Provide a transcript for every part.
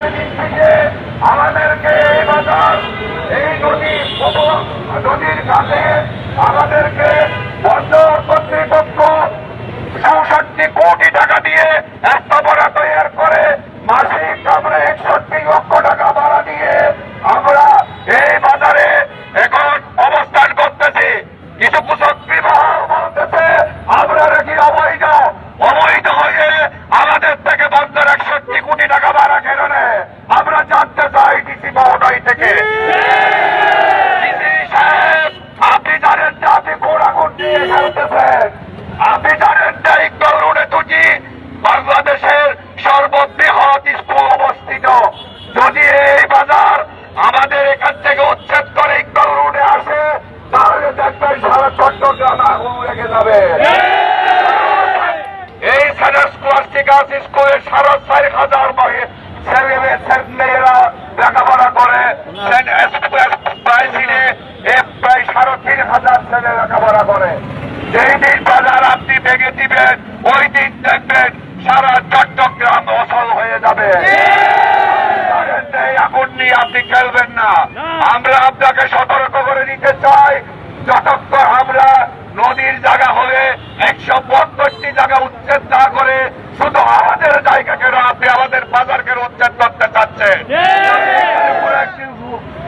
থেকে যদি এই বাজার আমাদের এখান থেকে উচ্ছেদ করে ইকবাল রোডে আসে, তাহলে দেখবেন সারা চট্টগ্রাম আগুন লেগে যাবে। এই সেন্টার স্কলাস্টিক আর্টস স্কুলের সাড়ে চার হাজার ছেলে মেয়ে- ছেলে মেয়েরা লেখাপড়া করে। প্রায় সাড়ে তিন হাজার ছেলে লেখাপড়া করে। যেই দিন বাজার আপনি ভেঙে দিবেন ওই দিন দেখবেন সারা চট্টগ্রাম অসল হয়ে যাবে জানেন যে এই আগুন নিয়ে আপনি খেলবেন না আমরা আপনাকে সতর্ক করে দিতে চাই। যতক্ষণ আমরা নদীর জায়গা হলে একশো পঁয়ষট্টি জায়গা উচ্ছেদ না করে শুধু আমাদের জায়গা কেন আপনি আমাদের বাজারকে উচ্ছেদ করতে চাচ্ছেন।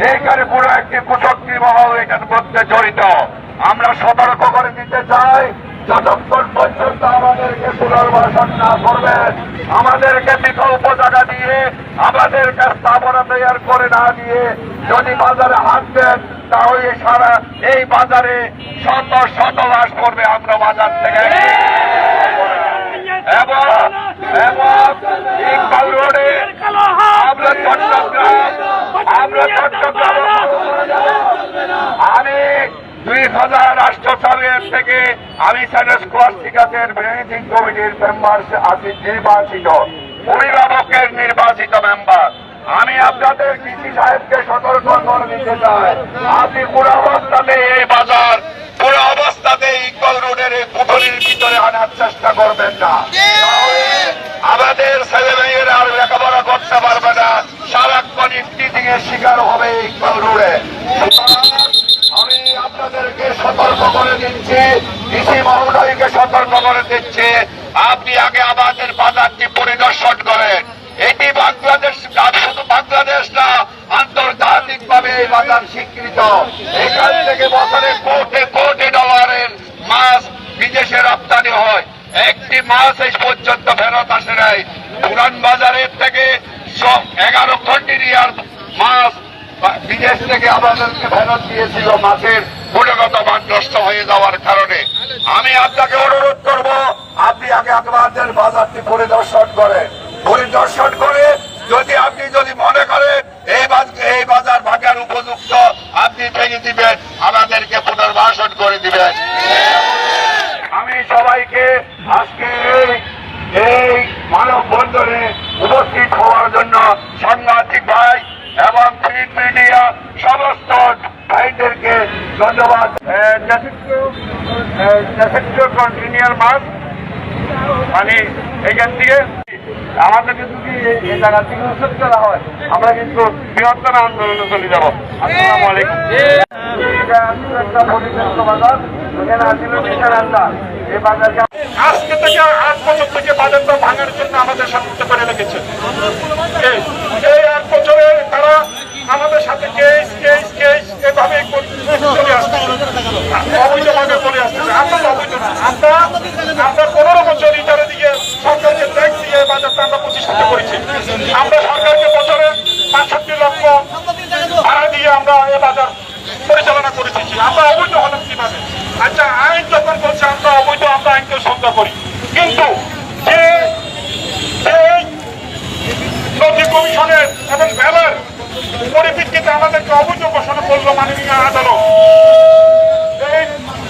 এইখানে পুরো একটি- কুশক্তি মহল এটার মধ্যে জড়িত। আমরা সতর্ক করে দিতে চাই। যতক্ষণ পর্যন্ত আমাদেরকে পুনর্বাসন না করবেন। আমাদেরকে বিকল্প জায়গা দিয়ে আমাদেরকে স্থাপনা তৈরি করে না দিয়ে যদি বাজারে হাত দেন তাহলে সারা এই বাজারে শত শত লাশ করবে আমরা বাজার থেকে। এবং আমি দুই হাজার রাষ্ট্র থেকে আমি সেনেট স্কোয়াস্টিকাসের ম্যানেজিং কমিটির মেম্বার আছি, নির্বাচিত, অভিভাবকের নির্বাচিত মেম্বার আমি আপনাদের কৃষি সাহেবকে সতর্ক করে দিতে চাই। আপনি পুরো অবস্থাতে এই বাজার, পুরো অবস্থাতে ইকল রোডের এই পুটলির ভিতরে আনার চেষ্টা করবেন না তাহলে আমাদের ছেলে মেয়েরা আর লেখাপড়া করতে পারবে না সারাক্ষণ ইফটিজিং এর শিকার হবে ইকবাল রোডে আমি আপনাদেরকে সতর্ক করে দিচ্ছি। কৃষি মহোদয়কে সতর্ক করে দিচ্ছি। আপনি আগে আমাদের বাজারটি পরিদর্শন করেন। এটি বাংলাদেশ শুধু বাংলাদেশ না আন্তর্জাতিক ভাবে এই বাজার স্বীকৃত। এখান থেকে বছরে কোটি কোটি ডলারের মাছ বিদেশে রপ্তানি হয়। একটি মাছ এই পর্যন্ত ফেরত আসে নাই। পুরান বাজারের থেকে সব এগারো কন্টিনিয়ার মাছ বা- বিদেশ থেকে আমাদেরকে ফেরত দিয়েছিল মাছের গুণগত মান নষ্ট হয়ে যাওয়ার কারণে আমি আপনাকে অনুরোধ করব, আপনি আগে আপনাদের বাজারটি পরিদর্শন করেন। পরিদর্শন করে যদি আপনি যদি মনে করেন এই এই বাজার ভাঙার উপযুক্ত, আপনি ভেঙে দিবেন, আমাদেরকে পুনর্বাসন করে দিবেন। আমি সবাইকে আজকে এই এই মানববন্ধনে উপস্থিত হওয়ার জন্য সাংবাদিক ভাই এবং প্রিন্ট মিডিয়া সমস্ত ধন্যবাদ। মাস মানে এখান থেকে আমাদেরকে যদি এই- জায়গা থেকে উচ্ছেদ করা হয়, আমরা কিন্তু বৃহত্তর আন্দোলনে চলে যাব। আসসালামু আলাইকুম। বাজার। আজকে থেকে আট বছর থেকে বাজারটা ভাঙার জন্য আমাদের সাথে করে রেখেছে। আমাদেরকে অভিযোগ ঘোষণা করল মাননীয় আদালত।